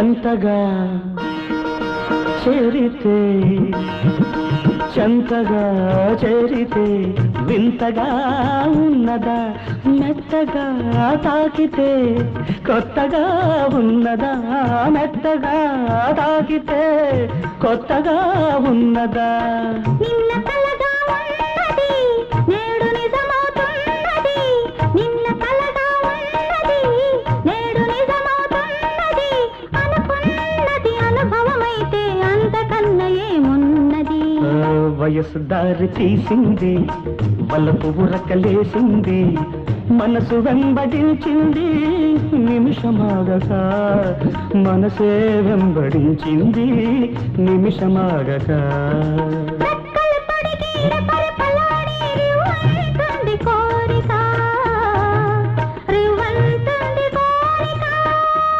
చెంతగా చేరితే చెంతగా చేరితే వింతగా ఉన్నదా మెత్తగా తాకితే కొత్తగా ఉన్నదా మెత్తగా తాకితే కొత్తగా ఉన్నదా? వయసు దారి తీసింది వలపు ఉరకలేసింది మనసు వెంబడించింది నిమిషమాగక మనసే వెంబడించింది నిమిషమాగక